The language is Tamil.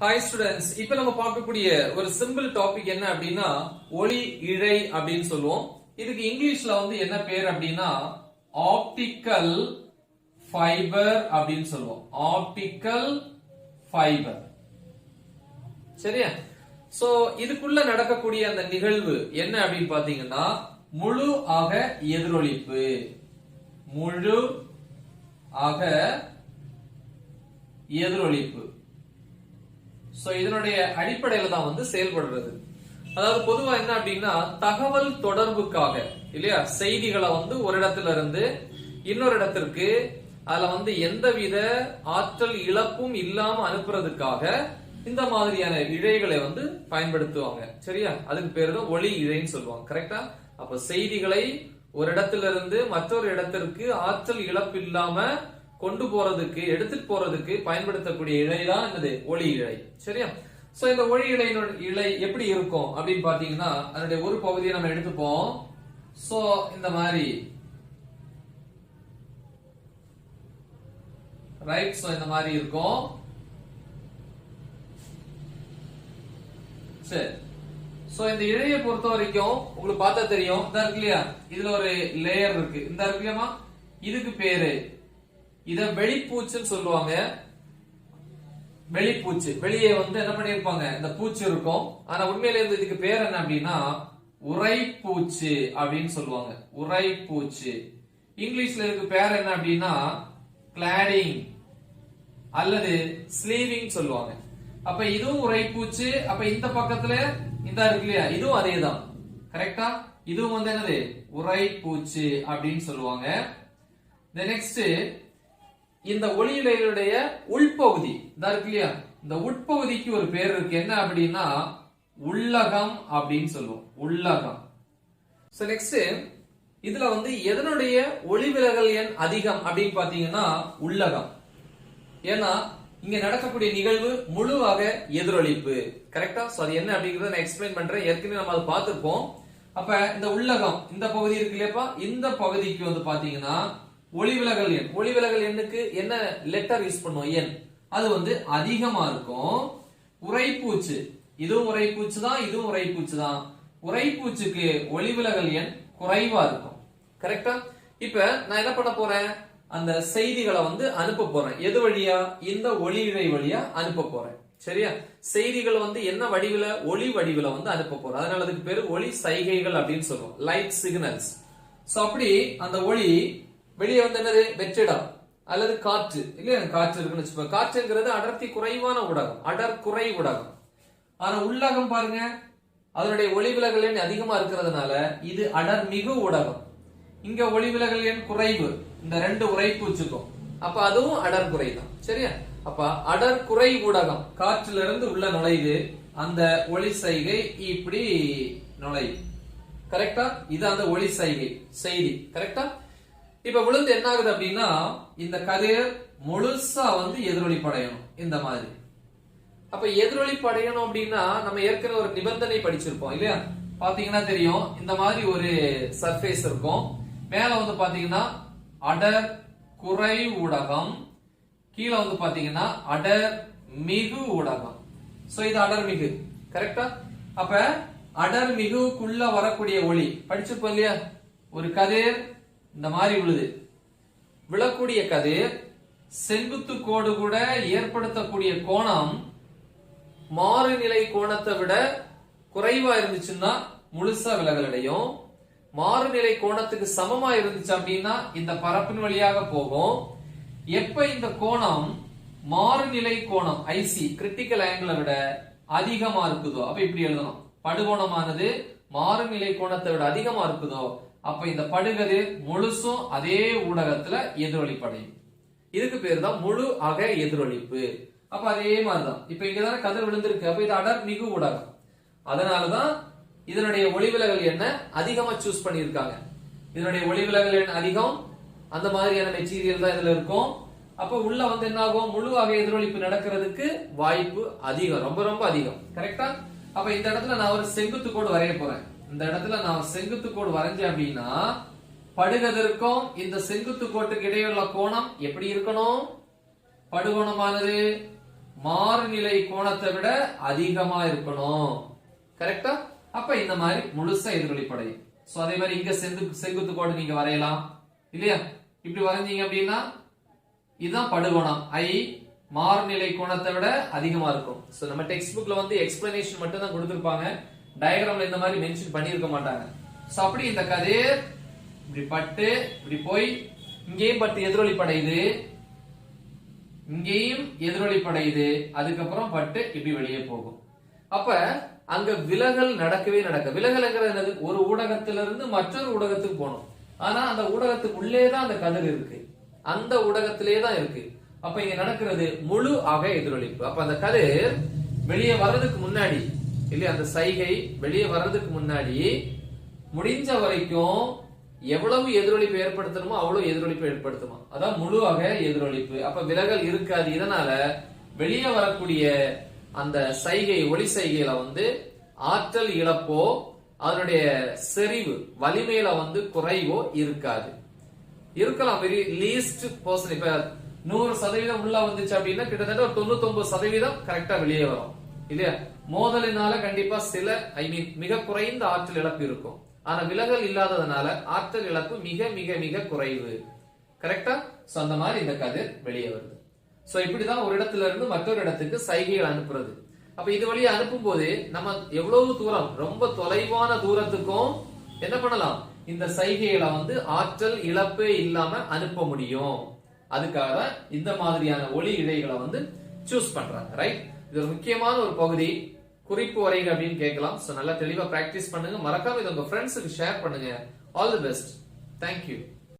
ஹாய் ஸ்டூடெண்ட்ஸ் இப்ப நம்ம பார்க்கக்கூடிய ஒரு சிம்பிள் டாபிக் என்ன அப்படின்னா ஒளி இழை அப்படின்னு சொல்லுவோம். இதுக்கு இங்கிலீஷ்ல வந்து என்ன பேர் அப்படின்னா ஆப்டிக்கல் ஃபைபர் அப்படின்னு சொல்லுவோம். ஆப்டிக்கல் ஃபைபர் சரியா? சோ இதுக்குள்ள நடக்கக்கூடிய அந்த நிகழ்வு என்ன அப்படின்னு பாத்தீங்கன்னா முழு ஆக எதிரொலிப்பு முழு ஆக எதிரொலிப்பு சோ இதனுடைய அடிப்படையில தான் வந்து செயல்படுறது. அதாவது பொதுவா என்ன அப்படின்னா தகவல் தொடர்புக்காக இல்லையா? செய்திகளை வந்து ஒரு இடத்துல இருந்து இன்னொரு இடத்திற்கு அதுல வந்து எந்தவித ஆற்றல் இழப்பும் இல்லாம அனுப்புறதுக்காக இந்த மாதிரியான இழைகளை வந்து பயன்படுத்துவாங்க. சரியா? அதுக்கு பேரு தான் ஒளி இழைன்னு சொல்லுவாங்க. கரெக்டா அப்ப செய்திகளை ஒரு இடத்துல இருந்து மற்றொரு இடத்திற்கு ஆற்றல் இழப்பு இல்லாம கொண்டு போறதுக்கு எடுத்துட்டு போறதுக்கு பயன்படுத்தக்கூடிய இழை தான் என்னது? ஒளி இழை. சரியா? சோ இந்த ஒளி இழையினோட இழை எப்படி இருக்கும் அப்படின்னு பாத்தீங்கன்னா அதனுடைய ஒரு பகுதியை நம்ம எடுத்துப்போம். சோ இந்த மாதிரி. ரைட் சோ இந்த மாதிரி இருக்கும். சரி. சோ இந்த இழையை பொறுத்த வரைக்கும் உங்களுக்கு பார்த்தா தெரியும். இந்த இருக்கு இல்லையா இதுல ஒரு லேயர் இருக்கு. இந்த இருக்கு இல்லையாமா இதுக்கு பேரு. இத வெளிப்பூச்சுன்னு சொல்லுவாங்க. வெளிப்பூச்சு. வெளியே வந்து என்ன பண்ணிருப்பாங்க இந்த பூச்சி இருக்கும். ஆனா உண்மையில இருந்து இதுக்கு பேர் என்ன அப்படின்னா உரைப்பூச்சு அப்படின்னு சொல்லுவாங்க. உரைப்பூச்சு இங்கிலீஷ்ல இதுக்கு பேர் என்ன அப்படின்னா கிளாடிங் அல்லது ஸ்லீவிங் சொல்லுவாங்க. அப்ப இதுவும் உரைப்பூச்சு அப்ப இந்த பக்கத்துல இந்த இருக்கு இல்லையா? இதுவும் அதேதான். கரெக்டா இதுவும் வந்து என்னது? உரைப்பூச்சு அப்படின்னு சொல்லுவாங்க. நெக்ஸ்ட் இந்த ஒளியிலையுடைய உள்பகுதி. இருக்கு இல்லையா? இந்த உட்பகுதிக்கு ஒரு பேர் இருக்கு. என்ன அப்படின்னா உள்ளகம் அப்படின்னு சொல்லுவோம். உள்ளகம். சோ நெக்ஸ்ட் இதுல வந்து எதனுடைய ஒளிவிலகல் எண் அதிகம் அப்படின்னு பாத்தீங்கன்னா உள்ளகம். ஏன்னா இங்க நடக்கக்கூடிய நிகழ்வு முழுவாக எதிரொலிப்பு. கரெக்டா சோ அது என்ன அப்படிங்கறத நான் எக்ஸ்பிளைன் பண்றேன். ஏற்கனவே நம்ம அதை பார்த்திருப்போம். அப்ப இந்த உள்ளகம் இந்த பகுதி இருக்கு இல்லையாப்பா? இந்த பகுதிக்கு வந்து பாத்தீங்கன்னா ஒளிவிலகல் எண். ஒளிவிலகல் எண்ணுக்கு என்ன லெட்டர் யூஸ் பண்ணுவோம் எண். அது வந்து அதிகமா இருக்கும். உரைப்பூச்சு இதுவும் உரைப்பூச்சு தான் இதுவும் உரைப்பூச்சு தான். உரைப்பூச்சுக்கு ஒளிவிலகல் எண் குறைவா இருக்கும். கரெக்டா இப்ப நான் என்ன பண்ண போறேன்? அந்த செய்திகளை வந்து அனுப்ப போறேன். எது வழியா? இந்த ஒளி இழை வழியா அனுப்ப போறேன். சரியா? செய்திகள் வந்து என்ன வடிவில? ஒளி வடிவில வந்து அனுப்ப போறோம் அதனால அதுக்கு பேரு ஒளி சைகைகள் அப்படின்னு சொல்லுவோம். லைட் சிக்னல்ஸ் சோ அப்படி அந்த ஒளி வெளியே வந்து என்னது? வெற்றிடம். அல்லது காற்று. இல்லையா? காற்று இருக்குன்னு வச்சுப்போம் காற்றுங்கிறது அடர்த்தி குறைவான ஊடகம். அடர் குறை ஊடகம். ஆனா உள்ளகம் பாருங்க. அதனுடைய ஒளிவிலகல் எண் அதிகமா இருக்கிறதுனால இது அடர் மிகு ஊடகம். இங்க ஒளிவிலகல் எண் குறைவு. இந்த ரெண்டு உரைப்பூச்சுக்கும் அப்ப அதுவும் அடர் குறை தான். சரியா? அப்ப அடர் குறை ஊடகம். காற்றுல இருந்து உள்ள நுழையுது அந்த ஒளி சைகை இப்படி நுழையும். கரெக்டா இது அந்த ஒளி சைகை. செய்தி. கரெக்டா இப்ப விழுந்து என்ன ஆகுது அப்படின்னா இந்த கதிர் முழுசா வந்து எதிரொலிப்படையணும் இந்த மாதிரி. அப்ப எதிரொலிப்படையணும் அப்படின்னா நம்ம ஏற்கனவே ஒரு நிபந்தனை படிச்சிருப்போம் இல்லையா? பாத்தீங்கன்னா தெரியும் இந்த மாதிரி ஒரு சர்ஃபேஸ் இருக்கும். மேல வந்து பாத்தீங்கன்னா அடர் குறை ஊடகம். கீழே வந்து பாத்தீங்கன்னா அடர் மிகு ஊடகம். சோ இது அடர் மிகு கரெக்டா அப்ப அடர் மிகுக்குள்ள வரக்கூடிய ஒளி படிச்சிருப்போம் இல்லையா? ஒரு கதிர் இந்த மாதிரி விழுது விழக்கூடிய கதிர் செங்குத்து கோடு கூட ஏற்படுத்தக்கூடிய கோணம் மாறுநிலை கோணத்தை விட குறைவா இருந்துச்சுன்னா முழுசா விலகல் அடையும். மாறுநிலை கோணத்துக்கு சமமா இருந்துச்சு அப்படின்னா இந்த பரப்பின் வழியாக போகும். எப்ப இந்த கோணம் மாறுநிலை கோணம் ஐசி கிரிட்டிக்கல் ஆங்கிளை விட அதிகமா இருக்குதோ அப்ப இப்படி எழுதணும். படுகோணமானது மாறுநிலை கோணத்தை விட அதிகமா இருக்குதோ அப்ப இந்த படுகதிர் முழுசும் அதே ஊடகத்துல எதிரொலிப்படையும். இதுக்கு பேர் தான் முழு அக எதிரொலிப்பு. அப்ப அதே மாதிரிதான். இப்ப இங்கதான கதிர் விழுந்திருக்கு. அப்ப இது அடர் மிகு ஊடகம். அதனாலதான் இதனுடைய ஒளிவிலகல் என்ன? அதிகமா சூஸ் பண்ணியிருக்காங்க. இதனுடைய ஒளிவிலகல் எண் அதிகம். அந்த மாதிரியான மெட்டீரியல் தான் இதுல இருக்கும். அப்ப உள்ள வந்து என்ன ஆகும் முழு வகை எதிரொலிப்பு நடக்கிறதுக்கு வாய்ப்பு அதிகம். ரொம்ப ரொம்ப அதிகம். கரெக்டா அப்ப இந்த இடத்துல நான் ஒரு செங்குத்து கோடு வரைய போறேன். இந்த இடத்துல நான் செங்குத்து கோடு வரைஞ்சேன் அப்படின்னா படுகதற்கும் இந்த செங்குத்து கோட்டுக்கு இடையுள்ள கோணம் எப்படி இருக்கணும்? படுகோணமானது மாறுநிலை கோணத்தை விட அதிகமா இருக்கணும். கரெக்டா அப்ப இந்த மாதிரி முழுசா எதிரொலிப்படையும் சோ அதே மாதிரி இங்க செந்து செங்குத்து கோடு நீங்க வரையலாம். இல்லையா? இப்படி வரைஞ்சீங்க அப்படின்னா இதுதான் படுகோணம். ஐ மாறுநிலை கோணத்தை விட அதிகமா இருக்கும். சோ நம்ம டெக்ஸ்ட் புக்ல வந்து எக்ஸ்பிளனேஷன் மட்டும் தான் கொடுத்துருப்பாங்க. டயக்ராம்ல இந்த மாதிரி மென்ஷன் பண்ணியிருக்க மாட்டாங்க. சோ அப்படி இந்த கதிர் இப்படி பட்டு இப்படி போய் இங்கேயும் பட்டு எதிரொலிப்படையுது இங்கேயும் எதிரொலிப்படையுது அதுக்கப்புறம் பட்டு இப்படி வெளியே போகும். அப்ப அங்க விலகல் நடக்கவே நடக்க விலகல்ங்கிறது என்னது? ஒரு ஊடகத்திலிருந்து மற்றொரு ஊடகத்துக்கு போகணும். ஆனா அந்த ஊடகத்துக்கு உள்ளே தான் அந்த கதிர் இருக்கு. அந்த ஊடகத்திலே தான் இருக்கு. அப்ப இங்க நடக்கிறது முழு அக எதிரொலிப்பு. அப்ப அந்த கதிர் வெளியே வர்றதுக்கு முன்னாடி இல்லையா அந்த சைகை வெளியே வர்றதுக்கு முன்னாடி முடிஞ்ச வரைக்கும் எவ்வளவு எதிரொலிப்பு ஏற்படுத்தணுமோ அவ்வளவு எதிரொலிப்பு ஏற்படுத்துமா. அதான் முழு வகை எதிரொலிப்பு. அப்ப விலகல் இருக்காது. இதனால வெளியே வரக்கூடிய அந்த சைகை ஒளி சைகையில வந்து ஆற்றல் இழப்போ அதனுடைய செறிவு வலிமையில வந்து குறைவோ இருக்காது. இருக்கலாம். வெரி லீஸ்ட் பர்சன் இப்ப நூறு சதவீதம் உள்ள வந்துச்சு அப்படின்னா கிட்டத்தட்ட ஒரு தொண்ணூத்தி சதவீதம் கரெக்டா வெளியே வரும். இல்லையா மோதலினால கண்டிப்பா சில ஐ மீன் மிக குறைந்த ஆற்றல் இழப்பு இருக்கும். ஆனா விலகல் இல்லாததுனால ஆற்றல் இழப்பு மிக மிக மிக குறைவு. கரெக்டா சோ அந்த மாதிரி இந்த கதிர் வெளியே வருது. சோ இப்படிதான் ஒரு இடத்துல இருந்து மற்றொரு இடத்துக்கு சைகைகள் அனுப்புறது. அப்ப இது வழியா அனுப்பும் போது நம்ம எவ்வளவு தூரம் ரொம்ப தொலைவான தூரத்துக்கும் என்ன பண்ணலாம்? இந்த சைகைகளை வந்து ஆற்றல் இழப்பே இல்லாம அனுப்ப முடியும். அதுக்காக இந்த மாதிரியான ஒளி இழைகளை வந்து சூஸ் பண்றாங்க ரைட் இது ஒரு முக்கியமான ஒரு பகுதி. குறிப்பு வரைக அப்படின்னு கேட்கலாம். சோ நல்லா தெளிவா பிராக்டிஸ் பண்ணுங்க. மறக்காம இது உங்க ஃப்ரெண்ட்ஸுக்கு ஷேர் பண்ணுங்க. All the best thank you